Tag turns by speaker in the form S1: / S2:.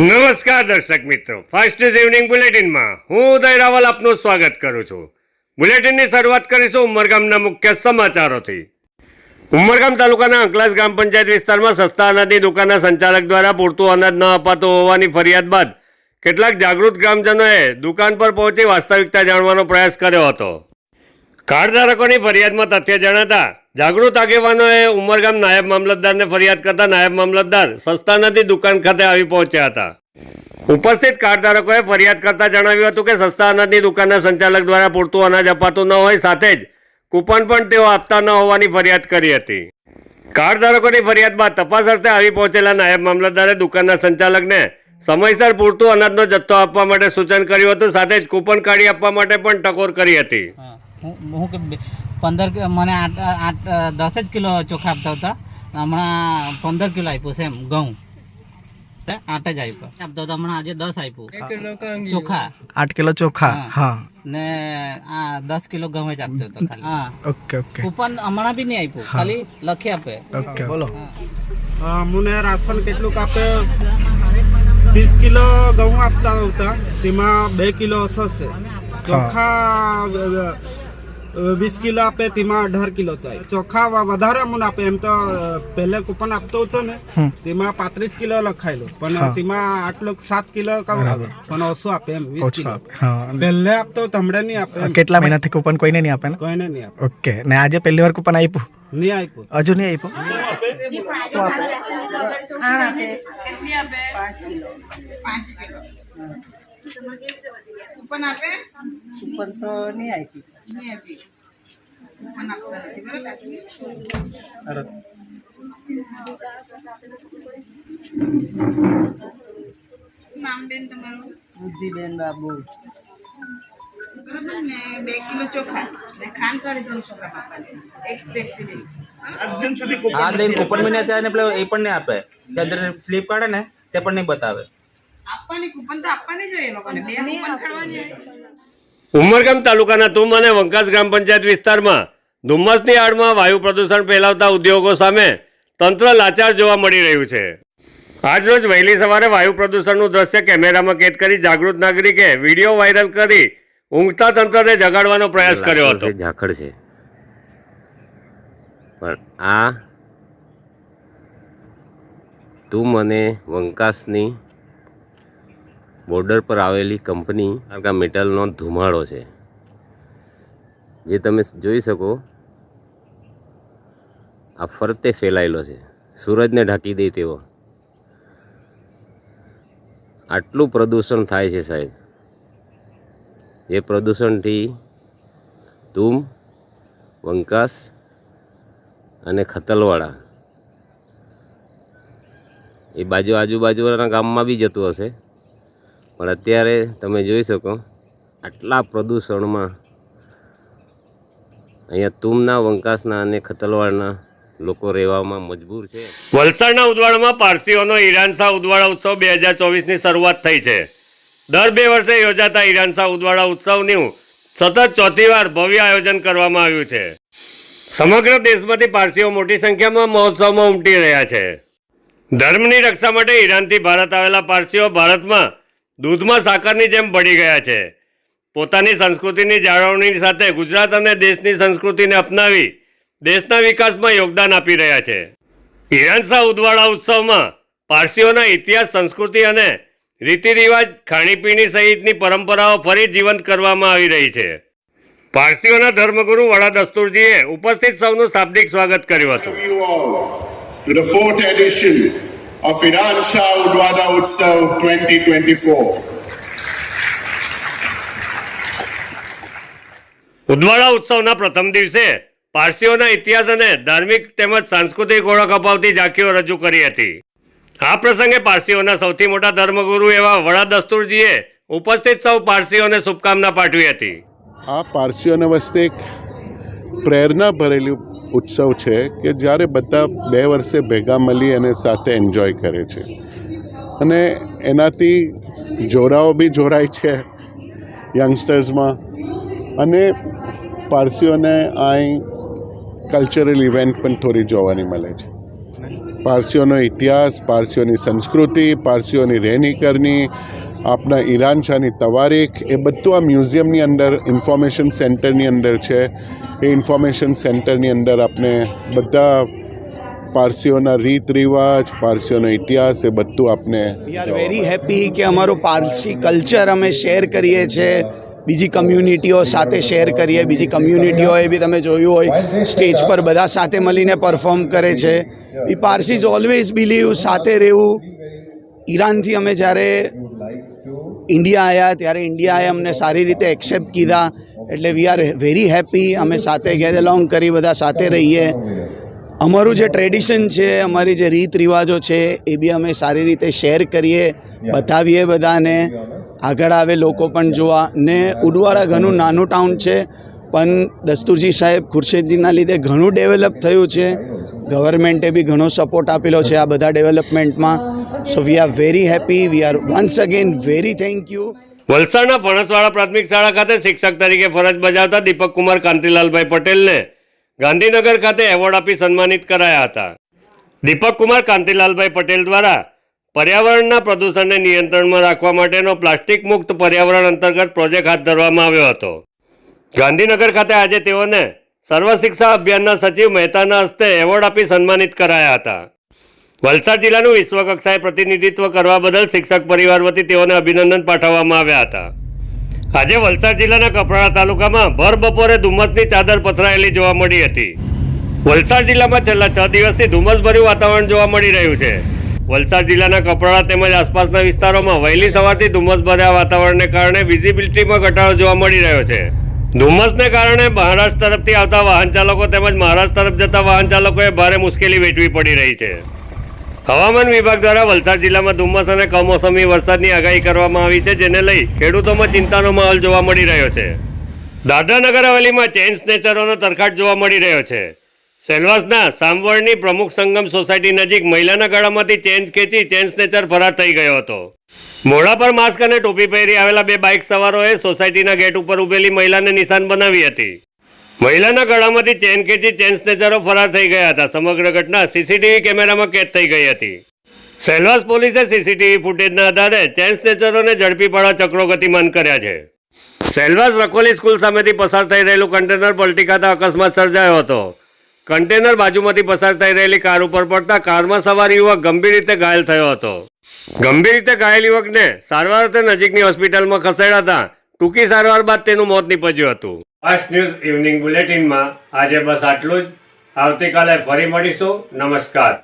S1: નમસ્કાર દર્શક મિત્રો. ફાસ્ટ ઇઝ ઇવનિંગ બુલેટિનમાં હું ઉદય રાવલ આપનું સ્વાગત કરું છું. બુલેટિનની શરૂઆત કરીશું ઉમરગામના મુખ્ય સમાચારોથી. ઉમરગામ તાલુકાના અંકલાસ ગ્રામ પંચાયત વિસ્તારમાં સસ્તા અનાજની દુકાનના સંચાલક દ્વારા પૂરતું અનાજ ન અપાતું હોવાની ફરિયાદ બાદ કેટલાક જાગૃત ગ્રામજનોએ દુકાન પર પહોંચી વાસ્તવિકતા જાણવાનો પ્રયાસ કર્યો હતો. કાર્ડધારકોની ફરિયાદમાં તથ્ય જણાતા, જાગૃત આગેવાનોએ ઉમરગામ નાયબ મામલતદારને ફરિયાદ કરતા નાયબ મામલતદાર સસ્તા નથી દુકાન ખાતે આવી પહોંચ્યા હતા. ઉપસ્થિત કાર્ડધારકોએ ફરિયાદ કરતા જણાવ્યું હતું કે સસ્તા અનાજની દુકાનના સંચાલક દ્વારા પૂરતું અનાજ અપાતું ન હોય, સાથે જ કૂપન પણ તેઓ આપતા ન હોવાની ફરિયાદ કરી હતી. કાર્ડધારકોની ફરિયાદ બાદ તપાસ અર્થે આવી પહોંચેલા નાયબ મામલતદારે દુકાનના સંચાલકને સમયસર પૂરતું અનાજનો જથ્થો આપવા માટે સૂચન કર્યું હતું, સાથે જ કૂપન કાઢી આપવા માટે પણ ટકોર કરી હતી.
S2: હા. કે પંદર મને આઠ આઠ દસ જ કિલો ચોખા આપતા હતા. હમણાં પંદર કિલો આપ્યું છે એમ ઘઉં. આઠ જ આપ્યું. આપતા હતા હમણાં આજે દસ આપ્યું. ચોખા.
S3: આઠ કિલો ચોખા
S2: હા. ને આ દસ કિલો ઘઉં જ આપતો હતો ખાલી. હા.
S3: Okay okay.
S2: કૂપન હમણાં બી નહીં આપ્યું. ખાલી લખી આપે.
S3: ઓકે બોલો
S4: મને રાશન કેટલુંક આપે? ત્રીસ કિલો ઘઉં આપતા હતા. તેમાં બે કિલો હશે ચોખા વીસ કિલો આપે તેમાં અઢાર કિલો ચાય ચોખા વધારે અમને આપે એમ તો પહેલે કૂપન આપતો હતો ને તેમાં પાંત્રીસ કિલો લખાયેલો. પણ તેમાં આટલો સાત કિલો કમ આવે. પણ ઓછું આપે એમ વીસ કિલો.
S3: આપે
S4: પહેલે આપતો હમણાં નહીં આપે.
S3: કેટલા મહિનાથી કૂપન કોઈને નહીં આપે ને?
S4: કોઈને નહીં આપે.
S3: ઓકે. ને આજે પહેલી વાર કૂપન આપ્યું
S4: નહીં આપ્યું
S3: હજુ નહીં આપ્યું
S5: નામ બેન તમારું બુદ્ધિબેન બાબુ બરોબર ને બે કિલો ચોખા ને ખાંડ સાડી ત્રણસો ગ્રામ આપવાની એક વ્યક્તિ દીઠ
S6: હા દઈને કૂપન બી નહીં થાય ને પેલો એ પણ નહીં આપે કે અંદર સ્લીપ કાઢે ને તે પણ નહીં બતાવે
S5: આપવાની કૂપન તો આપવાની જ હોય એ લોકોને બે કૂપન કાઢવાની હોય
S1: ઉમરગામ તાલુકાના તુમ અને વંકાસ ગ્રામ પંચાયત વિસ્તારમાં ધુમ્મસની આડમાં વાયુ પ્રદૂષણ ફેલાવતા ઉદ્યોગો સામે તંત્ર લાચાર જોવા મળી રહ્યું છે. આજરોજ વહેલી સવારે વાયુ પ્રદૂષણનું દ્રશ્ય કેમેરામાં કેદ કરી જાગૃત નાગરિકે વીડિયો વાયરલ કરી ઊંઘતા તંત્રને જગાડવાનો પ્રયાસ કર્યો હતો.
S7: ઝાકળ છે. પણ આ તું મને વંકાસની બોર્ડર પર આવેલી કંપની આ મેટલનો ધુમાડો છે. જે તમે જોઈ શકો, આ ફરતે ફેલાયેલો છે. સૂરજને ઢાંકી દે તેવો. આટલું પ્રદૂષણ થાય છે સાહેબ. એ પ્રદૂષણથી તુમ વંકાસ અને ખતલવાળા એ બાજુ આજુબાજુના ગામમાં બી જતું હશે. પણ અત્યારે તમે જોઈ શકો, આટલા પ્રદૂષણમાં અહીંયા તુમના, વંકાસના અને ખતલવાડના લોકો રહેવામાં મજબૂર છે.
S1: વલસાડના ઉદવાડામાં પારસીઓનો ઈરાનશાહ ઉદવાડા ઉત્સવ બે હજાર ચોવીસની શરૂઆત થઈ છે. દર બે વર્ષે યોજાતા ઈરાનશાહ ઉદવાડા ઉત્સવનું સતત ચોથી વાર ભવ્ય આયોજન કરવામાં આવ્યું છે. સમગ્ર દેશમાંથી પારસીઓ મોટી સંખ્યામાં મહોત્સવમાં ઉમટી રહ્યા છે. ધર્મની રક્ષા માટે ઈરાનથી ભારત આવેલા પારસીઓ ભારતમાં દૂધમાં સાકરની જેમ પડી ગયા છે. પોતાની સંસ્કૃતિની જાળવણી સાથે ગુજરાત અને દેશની સંસ્કૃતિને અપનાવી દેશના વિકાસમાં યોગદાન આપી રહ્યા છે. હિરાનશાહ ઉદવાડા ઉત્સવમાં પારસીઓના ઇતિહાસ, સંસ્કૃતિ અને રીતિ રિવાજ ખાણીપીણી સહિતની પરંપરાઓ ફરી જીવંત કરવામાં આવી રહી છે. પારસીઓના ધર્મગુરુ વડા દસ્તુરજીએ ઉપસ્થિત સૌનું શાબ્દિક સ્વાગત કર્યું હતું.
S8: Of Iran Shah Udwada Utsav 2024.
S1: Udvada ઉત્સવના પ્રથમ દિવસે પારસીઓના ઇતિહાસ અને ધાર્મિક તેમજ સાંસ્કૃતિક ઓળખ અપાવતી ઝાંખીઓ રજૂ કરી હતી આ પ્રસંગે પારસીઓના સૌથી મોટા ધર્મગુરુ એવા વડા દસ્તુરજીએ ઉપસ્થિત સૌ પારસીઓને શુભકામના પાઠવી હતી
S8: આ પારસીઓને વસ્તે એક પ્રેરણા ભરેલું ઉત્સવ છે કે જ્યારે બધા બે વર્ષે ભેગા મળી અને સાથે એન્જોય કરે છે. અને એનાથી જોડાઓ બી જોડાય છે યંગસ્ટર્સમાં અને પારસીઓને અહીં કલ્ચરલ ઇવેન્ટ પણ થોડી જોવાની મળે છે. પારસીઓનો ઇતિહાસ, પારસીઓની સંસ્કૃતિ, પારસીઓની રહેણી કરની આપણા ઈરાન શાહની તવારીખ, એ બધું આ મ્યુઝિયમની અંદર, ઇન્ફોર્મેશન સેન્ટરની અંદર છે. એ ઇન્ફોર્મેશન સેન્ટરની અંદર આપણે બધા પારસીઓના રીત રિવાજ પારસીઓનો ઇતિહાસ, એ બધું આપને
S9: વી વેરી હેપી કે અમારું પારસી કલ્ચર અમે શેર કરીએ છીએ બીજી કમ્યુનિટીઓ સાથે શેર કરીએ. બીજી કમ્યુનિટીઓએ બી તમે જોયું હોય, સ્ટેજ પર બધા સાથે મળીને પરફોર્મ કરે છે. એ પારસીઝ ઓલવેઝ બિલીવ સાથે રહેવું. ઈરાનથી અમે જ્યારે ઇન્ડિયા આવ્યા ત્યારે ઇન્ડિયાએ અમને સારી રીતે એક્સેપ્ટ કીધા. એટલે વી આર વેરી હેપી અમે સાથે ગેટ અલોંગ કરી બધા સાથે રહીએ. અમારું જે ટ્રેડિશન છે અમારી જે રીત રિવાજો છે એ બી અમે સારી રીતે શેર કરીએ બતાવીએ બધાને. આગળ આવે લોકો પણ જોવા. ને ઉડવાડા ઘણું નાનું ટાઉન છે. પણ દસ્તુરજી સાહેબ ખુરશીદજીના લીધે ઘણું ડેવલપ થયું છે. ગવર્મેન્ટે બી ઘણો સપોર્ટ આપેલો છે આ બધા ડેવલપમેન્ટમાં. So we are very happy we are once again very thank you
S1: વલસાડના ફણસવાડા પ્રાથમિક શાળા ખાતે શિક્ષક તરીકે ફરજ બજાવતા દીપક કુમાર કાંતિલાલભાઈ પટેલને ગાંધીનગર ખાતે એવોર્ડ આપી સન્માનિત કરાયા હતા. દીપક કુમાર કાંતિલાલભાઈ પટેલ દ્વારા પર્યાવરણના પ્રદૂષણને નિયંત્રણમાં રાખવા માટેનો પ્લાસ્ટિક મુક્ત પર્યાવરણ અંતર્ગત પ્રોજેક્ટ હાથ ધરવામાં આવ્યો હતો. ગાંધીનગર ખાતે આજે તેઓને સર્વ શિક્ષા અભિયાનના સચિવ મહેતાના હસ્તે એવોર્ડ આપી સન્માનિત કરાયા હતા. વલસાડ જિલ્લાનું વિશ્વકક્ષાએ પ્રતિનિધિત્વ કરવા બદલ શિક્ષક પરિવાર વતી તેઓને અભિનંદન પાઠવવામાં આવ્યા હતા. આજે વલસાડ જિલ્લાના કપરાડા તાલુકામાં ભર બપોરે ધુમ્મસની ચાદર પથરાયેલી જોવા મળી હતી. વલસાડ જિલ્લામાં છેલ્લા છ દિવસથી ધુમ્મસભર્યું વાતાવરણ જોવા મળી રહ્યું છે. વલસાડ જિલ્લાના કપરાડા તેમજ આસપાસના વિસ્તારોમાં વહેલી સવારથી ધુમ્મસભર્યા વાતાવરણને કારણે વિઝિબિલિટીમાં ઘટાડો જોવા મળી રહ્યો છે. ધુમ્મસને કારણે મહારાષ્ટ્ર તરફથી આવતા વાહન ચાલકો તેમજ મહારાષ્ટ્ર તરફ જતા વાહન ચાલકોએ ભારે મુશ્કેલી વેઠવી પડી રહી છે. હવામાન વિભાગ દ્વારા વલસાડ જિલ્લામાં ધુમ્મસ અને કમોસમી વરસાદની આગાહી કરવામાં આવી છે, જેને લઈ ખેડૂતોમાં ચિંતાનો માહોલ જોવા મળી રહ્યો છે. દાદરાનગર હવેલીમાં ચેઇન સ્નેચરોનો તરખાટ જોવા મળી રહ્યો છે. સેલવાસના સામવડની પ્રમુખ સંગમ સોસાયટી નજીક મહિલાના ગળામાંથી ચેન ખેંચી ચેન સ્નેચર ફરાર થઈ ગયો હતો. મોઢા પર માસ્ક અને ટોપી પહેરી આવેલા બે બાઇક સવારોએ સોસાયટીના ગેટ ઉપર ઉભેલી મહિલાને નિશાન બનાવી હતી. મહિલાના ગળામાંથી ચેન ખેંચી ચેન સ્નેચરો ફરાર થઈ ગયા હતા. સમગ્ર ઘટના સીસીટીવી કેમેરામાં કેદ થઈ ગઈ હતી. સેલવાસ પોલીસે સીસીટીવી ફૂટેજના આધારે ચેન સ્નેચરોને ઝડપી પાડવા ચક્રો ગતિમાન કર્યા છે. સેલવાસ રકોલી સ્કૂલ સામેથી પસાર થઈ રહેલું કન્ટેનર પલટી ખાતા અકસ્માત સર્જાયો હતો. કન્ટેનર બાજુમાંથી પસાર થઈ રહેલી કાર ઉપર પડતા કારમાં સવાર યુવક ગંભીર રીતે ઘાયલ થયો હતો. ગંભીર રીતે ઘાયલ યુવકને સારવાર અર્થે નજીકની હોસ્પિટલમાં ખસેડ્યા હતા ટૂંકી સારવાર બાદ તેનું મોત નીપજ્યું હતું. ફાસ્ટ ન્યૂઝ ઇવનિંગ બુલેટિનમાં આજે બસ આટલું જ. આવતીકાલે ફરી મળીશું. નમસ્કાર.